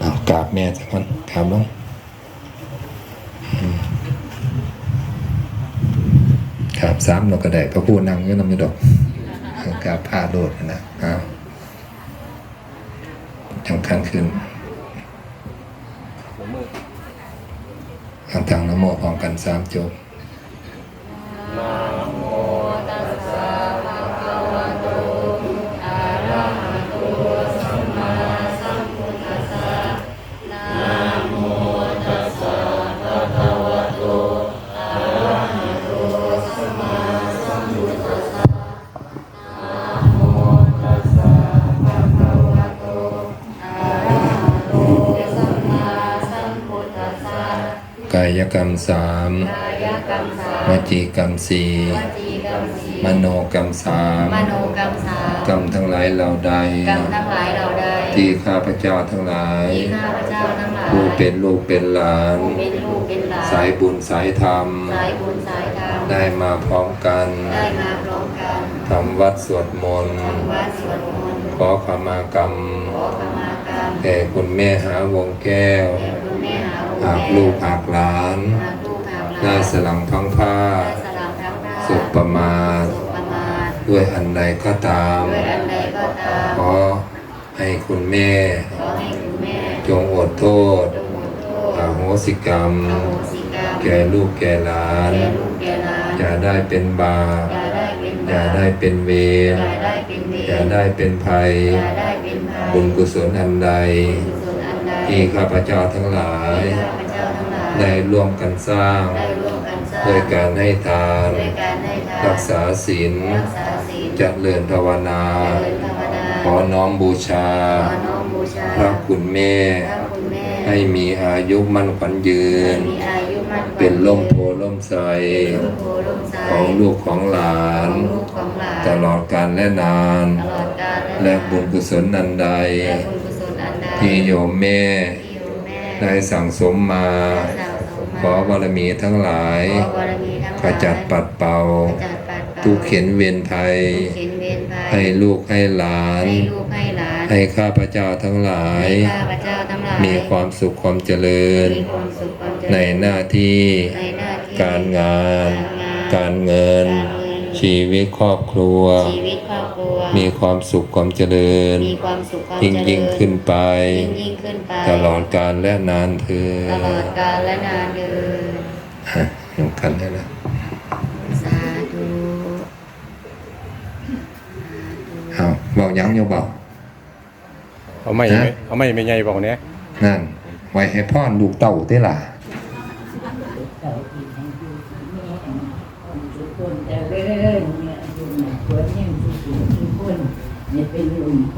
เอากราบแม่สักคนกราบลงอืมกราบสามเราก็ได้พระผู้นั่งอยืนนำอยู่ดอกกราบผ้าโดดนะเอาจังคันขึ้นทางทางนโมพร้อมกันสามจบ กายกรรมสามวจีกรรมสี่วจีกรรมสีมโนกรรมสามมโนกรรมสามกรรมทั้งหลายเหล่าใดกรรมทั้งหลายเราได้ที่ข้าพเจ้าทั้งหลายที่ข้าพเจ้าทั้งหลาย ผู้เป็นลูกเป็นหลานผู้เป็นลูกเป็นหลานสายบุญสายธรรมสายบุญสายธรรม ได้มาพร้อมกันได้มาพร้อมกันทำวัดสวดมนต์ทำวัดสวดมนต์ขอขมากรรมขอขมากรรมแด่คุณแม่หาวงแก้วแด่คุณแม่หาหากลูกหากหลานหากลูกหากหลานได้สลังท้องผ้าได้สลามทั้งหน้าสุขประมาทสุขประมาทด้วยอันใดก็ตามด้วยอันใดก็ตามขอให้คุณแม่ขอให้คุณแม่จงอดโทษจงหมดโทษอโหสิกรรมอโหสิกรรม แก่ลูกแก่หลานแก่ลูกแก่หลานอย่าได้เป็นบาปอย่าได้เป็นบาปอย่าได้เป็นเวรอย่าได้เป็นเวรอย่าได้เป็นภัยอย่าได้เป็นภัย บุญกุศลอันใดกุศลอันใด ที่ข้าพเจ้าทั้งหลายที่ข้าพเจ้าทั้งหลาย ได้ร่วมกันสร้างได้ร่วมกันสร้างด้วยการให้ทานด้วยการให้ทาน รักษาศีลรักษาศีลเจริญภาวนาเจริญภาวนา ขอน้อมบูชาขอน้อมบูชาพระคุณแม่พระคุณแม่ ให้มีอายุมั่นขวัญยืให้นมีอายุมั่นขวัญเป็นล่มโพล่มใสเป็นล่มโพล่มใส ของลูกของหลาขอนงลูกของหลานตลอดกาลและนานตลอดกาลและบุญกุศลนันใด ที่โยมแม่ที่โยมแม่ได้สั่งสมมาได้สั่งสมมา ขอบารมีทั้งหลายขอบารมีทั้งหลายขจัดปัดเป่าขจัดปัดเป่า ทุกเข็นเวียนภัยทุกเข็นเวรภัยให้ลูกให้หลานให้ลูกให้หลานให้ข้าพเจ้าทั้งหลายให้ข้าพเจ้าทั้งหลาย มีความสุขความเจริญมีความสุขความเจริญในหน้าที่ในหน้าที่ การงาน การงานการเงินการเงิน ชีวิตครอบครัว ชีวิตครอบครัว มีความสุขความเจริญ มีความสุขความยิ่งเจริญยิ่งขึ้นไป ยิ่งยิ่งขึ้นไป ตลอดกาลและนานเธอตลอดกาลและนานเดินฮะสำคัญนี่แหละสาธุเอาเบาย้ำโยเบาเอาไม่ฮะเอาไม่ไม่ใหญ่บอกเนี้ยนั่นไว้ให้พ่อลูกเต่าเต้ล่ะ ทุกคนจะเลื่อนเนี่ยอยู่ในสวนยังทุกคนทุกคน เนี่ยเป็นหลุงโพ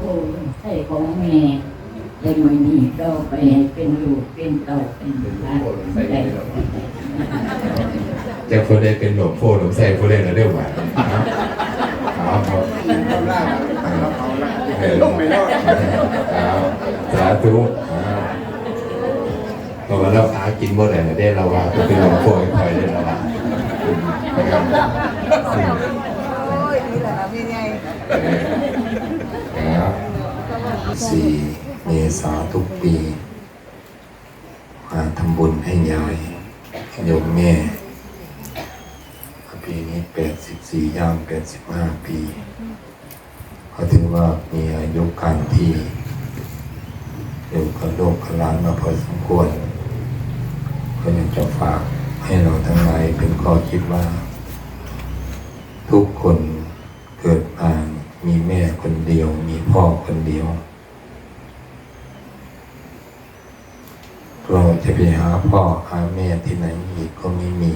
ใช่ของแม่ยังไม่มีก็ไปให้เป็นลูกเป็นเต่าเป็นหลานได้จะพูดได้เป็นหลวงพ่อหลวงใส่พูดได้เรื่องหวานเอาเอาลงไปแล้วเอาสาธุเพราะว่าเราหากินบ่ได้ได้เราว่าเป็นหลวงพ่อคอยได้เราว่าครับ สี่เมษาทุกปีมาทำบุญให้ยายโยมแม่ ปีนี้แปดสิบสี่ย่างแปดสิบห้าปีก็ถือว่ามีอายุการที่อยู่กับโลกกับหลานมาพอสมควรก็ยากจะฝากให้เราทั้งหลายเป็นข้อคิดว่า ทุกคนเกิดมามีแม่คนเดียว มีพ่อคนเดียว เรา จะไปหาพ่อหาแม่ที่ไหนอีกก็ไม่มี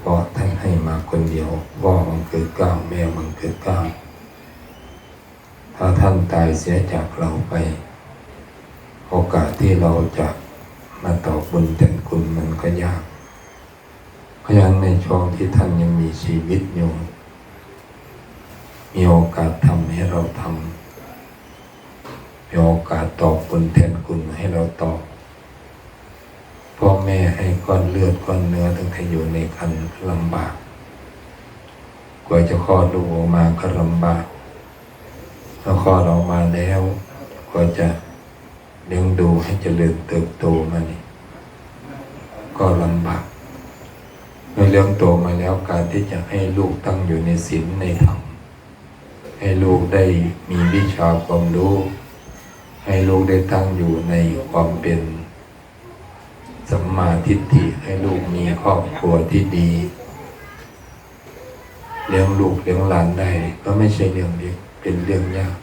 เพราะท่านให้มาคนเดียวพ่อมันเกิดเก้าแม่มันเกิดเก้าถ้าท่านตายเสียจากเราไป โอกาสที่เราจะมาตอบบุญแทนคุณมันก็ยากเพราะฉะนั้นในช่วงที่ท่านยังมีชีวิตอยู่มีโอกาสทำให้เราทำมีโอกาสตอบบุญแทนคุณให้เราตอบ พ่อแม่ให้ก้อนเลือดก้อนเนื้อตั้งแต่อยู่ในครรภ์ลำบาก กว่าจะคลอดลูกออกมาก็ลำบากแล้วคลอดออกมาแล้วกว่าจะเลี้ยงดูให้เจริญเติบโตมานี่ก็ลำบากเมื่อเลี้ยงโตมาแล้วการที่จะให้ลูกตั้งอยู่ในศีลในธรรมให้ลูกได้มีวิชาความรู้ ให้ลูกได้ตั้งอยู่ในความเป็น สัมมาทิฏฐิให้ลูกมีครอบครัวที่ดีเลี้ยงลูกเลี้ยงหลานได้ก็ไม่ใช่เรื่องเล็กเป็นเรื่องยาก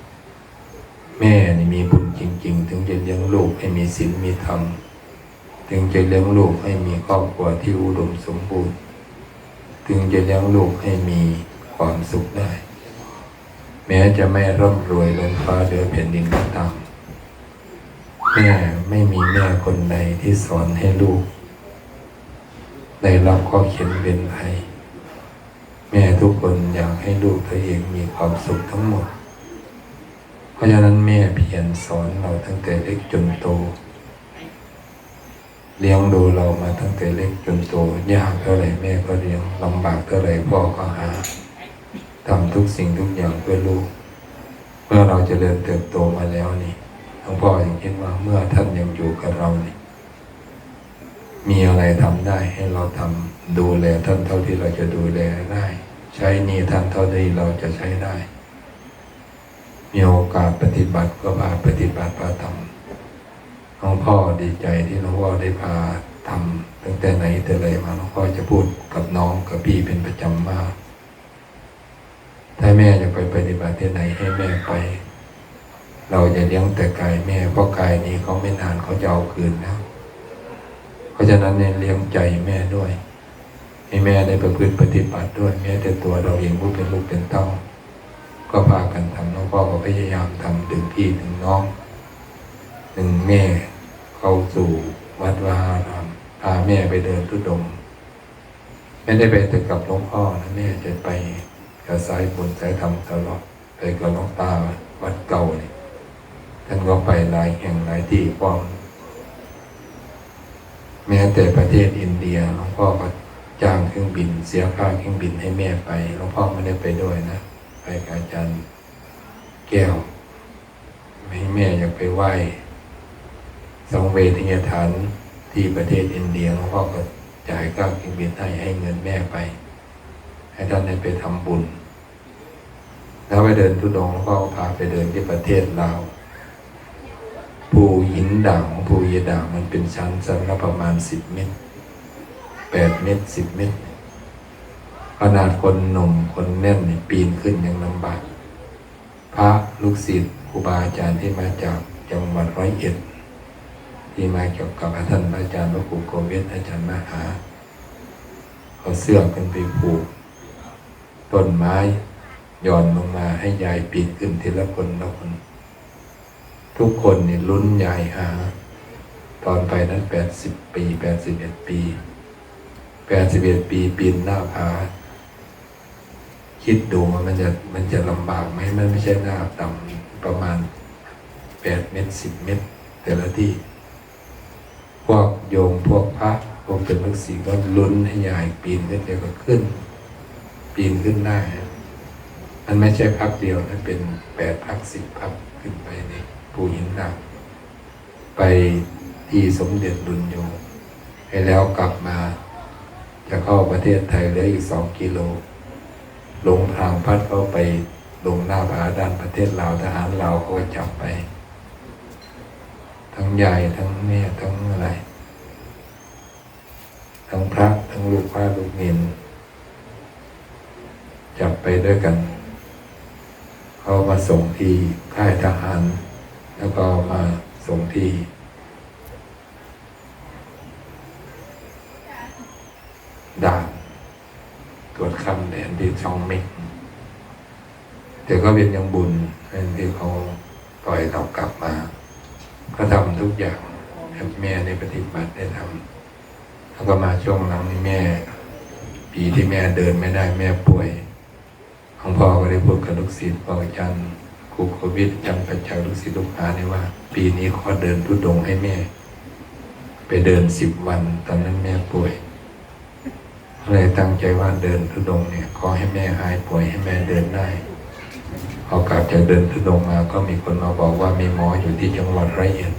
แม่นี่มีบุญจริง ๆ ถึงจะเลี้ยงลูกให้มีศีลมีธรรมถึงจะเลี้ยงลูกให้มีครอบครัวที่อุดมสมบูรณ์ ถึงจะเลี้ยงลูกให้มีความสุขได้ แม้จะไม่ร่ำรวยล้นฟ้าเหลือแผ่นดินก็ตาม แม่ไม่มีแม่คนใดที่สอนให้ลูกได้รับข้อเขียนเป็นไทยแม่ทุกคนอยากให้ลูกตัวเองมีความสุขทั้งหมด เพราะฉะนั้นแม่เพียรสอนเราตั้งแต่เล็กจนโต เลี้ยงดูเรามาตั้งแต่เล็กจนโตยากเท่าไหร่แม่ก็เลี้ยงลำบากเท่าไหร่พ่อก็หาทำทุกสิ่งทุกอย่างเพื่อลูก เมื่อเราจเจริญเติบโตมาแล้วนี่ หลวงพ่อยังคิดว่าเมื่อท่านยังอยู่กับเรานี่มีอะไรทำได้ให้เราทำดูแลท่านเท่าที่เราจะดูแลได้ ใช้หนี้ท่านเท่าที่เราจะใช้ได้ มีโอกาสปฏิบัติก็พาปฏิบัติพาทำหลวงพ่อดีใจที่หลวงพ่อได้พาทำตั้งแต่ไหนแต่ไรมาหลวงพ่อจะพูดกับน้องกับพี่เป็นประจำมาก ถ้าแม่จะไปปฏิบัติที่ไหนให้แม่ไป เราจะเลี้ยงแต่กายแม่เพราะกายนี้เขาไม่นานเขาจะเอาคืนแล้ว เพราะฉะนั้นเนี่ยเลี้ยงใจแม่ด้วย ให้แม่ได้ประพฤติปฏิบัติด้วย แม้แต่ตัวเราเองผู้เป็นลูกเป็นเต้า ก็พากันทำน้องพ่อก็พยายามทำดึงพี่ถึงน้องหนึ่งแม่เข้าสู่วัดวาอารามพาแม่ไปเดินทุดงไม่ได้ไปแต่กับหลวงพ่อนะแม่จะไปกับสายบุญสายธรรมตลอดไปกับหลวงตาวัดเก่าเนี่ย ท่านก็ไปหลายแห่งหลายที่ป้อมแม้แต่ประเทศอินเดียหลวงพ่อก็จ้างเครื่องบิน เสียค่าเครื่องบินให้แม่ไปหลวงพ่อไม่ได้ไปด้วยนะไปกับอาจารย์แก้วให้แม่อยากไปไหว้สังเวทียฐานที่ประเทศอินเดียหลวงพ่อก็จ่ายค่าเครื่องบินให้ให้เงินแม่ไป ให้ท่านได้ไปทำบุญ แล้วไปเดินทุดงหลวงพ่อพาไปเดินที่ประเทศลาว ภูหินด่างภูหินด่างมันเป็นชั้นสันละประมาณสิบเมตรแปดเมตรสิบเมตรขนาดคนหนุ่มคนแน่นนี่ปีนขึ้นยังลำบากพระลูกศิษย์ครูบาอาจารย์ที่มาจากจังหวัดร้อยเอ็ด ที่มาเกี่ยวกับท่านอาจารย์พระครูโกวิทอาจารย์มหาเอาเสื้อกันไปผูกต้นไม้ย่อนลงมาให้ยายปีนขึ้นทีละคนละคน ทุกคนเนี่ยลุ้นยายหา ตอนไปนั้นแปดสิบปีแปดสิบเอ็ดปีแปดสิบเอ็ดปีปีนหน้าผาคิดดูว่ามันจะมันจะลำบากไหมมันไม่ใช่หน้าต่ำประมาณแปดเมตรสิบเมตร แต่ละที่ พวกโยมพวกพระพวกเป็นลูกศิษย์ก็ลุ้นให้ยายปีนขึ้นเดียวก็ขึ้น ปีนขึ้นได้มันไม่ใช่พักเดียวนะเป็นแปดพักสิบพักขึ้นไปใน ภูหินหนัก ไปที่สมเด็จดุลโยให้แล้วกลับมา จะเข้าประเทศไทยเหลืออีกสองกิโลลงทางพัดเข้าไปลงหน้าผาด้านประเทศลาวทหารลาวเขาก็จับไป ทั้งยายทั้งแม่ทั้งอะไร ทั้งพระทั้งลูกพระลูกเนนจับไปด้วยกัน เขามาส่งที่ค่ายทหาร แล้วก็มาส่งที่ด่านตรวจคำแดนที่ช่องม็กแต่ก็เป็นยังบุญเป็นที่เขาปล่อยเรากลับมาก็ทำทุกอย่างแม่ได้ปฏิบัติได้ทำแล้วก็มาช่วงหลังนี่แม่ ปีที่แม่เดินไม่ได้แม่ป่วยหลวงพ่อก็ได้พูดกับลูกศิษย์บอกอาจารย์ ครูโควิดจำปัจจัยลูกศิษย์ลูกหาเนี่ยว่า ปีนี้ขอเดินทุดงให้แม่ ไปเดินสิบวัน ตอนนั้นแม่ป่วยเลยตั้งใจว่าเดินทุดงเนี่ยขอให้แม่หายป่วยให้แม่เดินได้พอกลับจากเดินทุดงมาก็มีคนมาบอกว่ามีหมออยู่ที่จังหวัดร้อยเอ็ด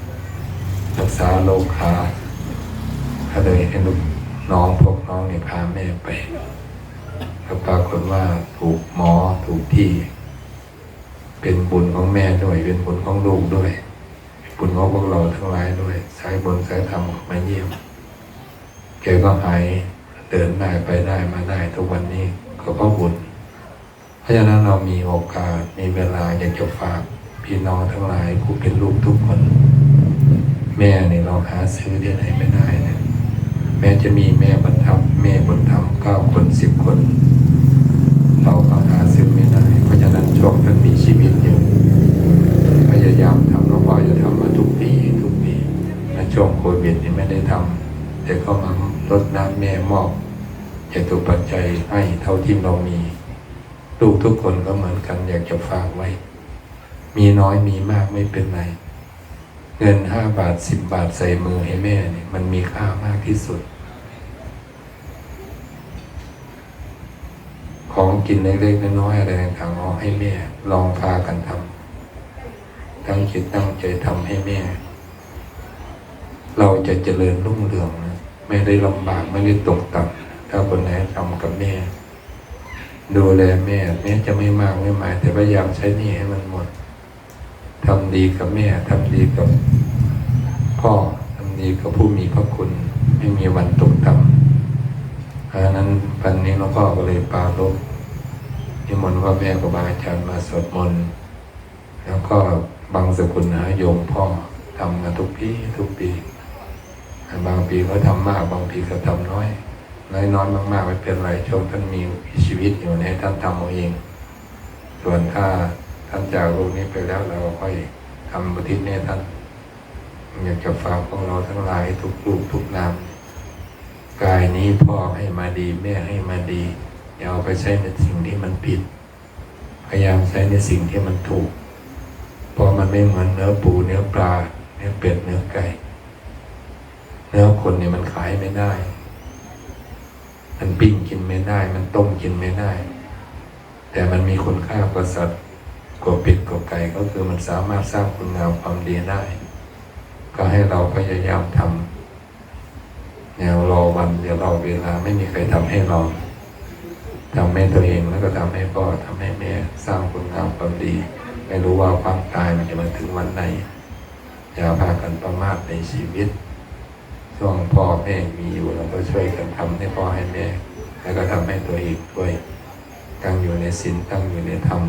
รักษาโรคขาก็เลยให้ลูกน้องพวกน้องเนี่ยพาแม่ไปก็ปรากฏว่าถูกหมอถูกที่ เป็นบุญของแม่ด้วย เป็นบุญของลูกด้วย บุญของพวกเราทั้งหลายด้วยสายบุญสายธรรมมาเยี่ยมแกก็หายเดินได้ไปได้มาได้ทุกวันนี้ก็เพราะบุญเพราะฉะนั้นเรามีโอกาสมีเวลาอยากจะฝากพี่น้องทั้งหลายผู้เป็นลูกทุกคน แม่เนี่ยเราหาซื้อที่ไหนไม่ได้นะแม้จะมีแม่บรรทับแม่บนธรรมเก้าคนสิบคน เราก็หาซื้อไม่ได้เพราะฉะนั้น ช่วงท่านมีชีวิตอยู่พยายามทำแล้วพอจะทำมาทุกปีทุกปีในช่วงโควิดนี่ไม่ได้ทำแต่ก็มารดน้ำแม่มอบจตุปัจจัยให้เท่าที่เรามีลูกทุกคนก็เหมือนกันอยากจะฝากไว้ มีน้อยมีมากไม่เป็นไร เงินห้าบาทสิบบาทใส่มือให้แม่เนี่ยมันมีค่ามากที่สุด ของกินเล็กๆน้อยๆอะไรต่างๆเอาให้แม่ ลองพากันทำตั้งจิตตั้งใจทำให้แม่ เราจะเจริญรุ่งเรืองนะไม่ได้ลำบากไม่ได้ตกต่ำถ้าคนไหนทำกับแม่ ดูแลแม่แม้จะไม่มากไม่หมาย แต่พยายามใช้หนี่ให้มันหมดทำดีกับแม่ทำดีกับพ่อทำดีกับผู้มีพระคุณ ไม่มีวันตกต่ำ ราะฉะนั้นวันนี้หลวงพ่อก็เลยปารบนิมนต์พ่อแม่ครูบาอาจารย์มาสวดมนต์แล้วก็บางสกุลหาโยมพ่อทำมาทุกปีทุกปี บางปีก็ทำมาก บางปีก็ทำน้อย น้อยน้อยมากๆไม่เป็นไรช่วงท่านมีชีวิตอยู่ในท่านทำเอาเอง ส่วนถ้าท่านจากโลกนี้ไปแล้วเราก็ค่อยทำบุทิศเนี่ยท่านอยากจะฝากพวกเราทั้งหลายทุกลูกทุกนาม กายนี้พ่อให้มาดี แม่ให้มาดีอย่าเอาไปใช้ในสิ่งที่มันผิด พยายามใช้ในสิ่งที่มันถูกเพราะมันไม่เหมือนเนื้อปูเนื้อปลาเนื้อเป็ดเนื้อไก่เนื้อคนเนี่ยมันขายไม่ได้ มันปิ้งกินไม่ได้ มันต้มกินไม่ได้ แต่มันมีคุณค่ากว่าสัตว์กว่าเป็ดกว่าไก่ก็คือมันสามารถสร้างคุณงามความดีได้ ก็ให้เราพยายามทำ แนวรอวันเดี๋ยวรอเวลาไม่มีใครทำให้เราทำให้ตัวเองแล้วก็ทำให้พ่อทำให้แม่สร้างคุณงามความดี ไม่รู้ว่าความตายมันจะมาถึงวันไหนอย่าพากันประมาทในชีวิต ช่วงพ่อแม่มีอยู่เราก็ช่วยกันทำให้พ่อให้แม่ แล้วก็ทำให้ตัวเองด้วยตั้งอยู่ในศีลตั้งอยู่ในธรรม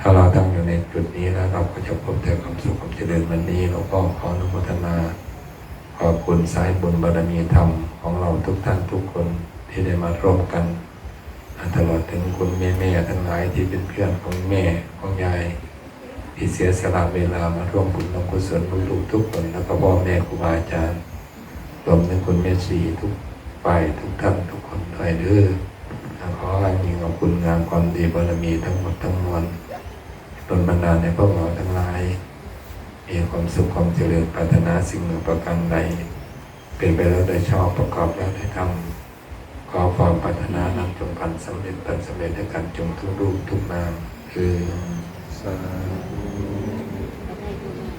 ถ้าเราตั้งอยู่ในจุดนี้แล้วเราก็จะพบแต่ความสุขความเจริญวันนี้เราก็ขออนุโมทนา ขอบคุณสายบุญบารมีธรรมของเราทุกท่านทุกคนที่ได้มาร่วมกันตลอดถึงคุณแม่แม่ทั้งหลายที่เป็นเพื่อนของแม่ของยายที่เสียสละเวลามาร่วมบุญร่วมกุศลลูกๆทุกคนแล้วก็พ่อแม่ครูบาอาจารย์รวมถึงคุณแม่ชีทุกฝ่ายทุกท่านทุกคนด้วยเด้อขอให้มีขอบคุณงานความดีบารมีทั้งหมดทั้งมวลดลบันดาลในพวกเราทั้งหลาย มีความสุขความเจริญปรารถนาสิ่งหนึ่งประการใด เป็นไปแล้วได้ชอบประกอบแล้วได้ทำขอความปรารถนานั้นจงพันสำเร็จปันสำเร็จด้วยกันจงทุกรูปทุกนามคือสาธุ